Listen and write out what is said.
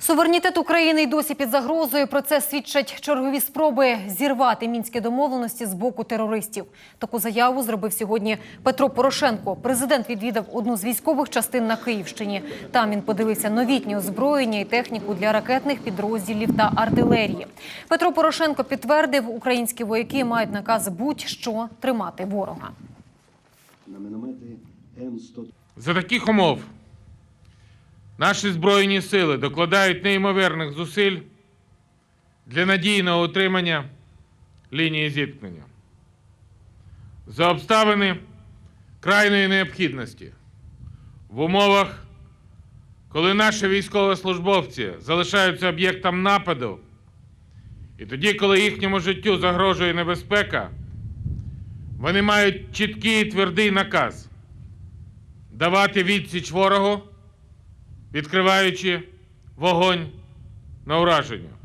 Суверенітет України й досі під загрозою. Про це свідчать чергові спроби зірвати мінські домовленості з боку терористів. Таку заяву зробив сьогодні Петро Порошенко. Президент відвідав одну з військових частин на Київщині. Там він подивився новітнє озброєння і техніку для ракетних підрозділів та артилерії. Петро Порошенко підтвердив, українські вояки мають наказ будь-що тримати ворога. на міномети М100. За таких умов наші Збройні сили докладають неймовірних зусиль для надійного утримання лінії зіткнення. За обставини крайньої необхідності в умовах, коли наші військовослужбовці залишаються об'єктом нападу, і тоді, коли їхньому життю загрожує небезпека, вони мають чіткий і твердий наказ давати відсіч ворогу, відкриваючи вогонь на ураження.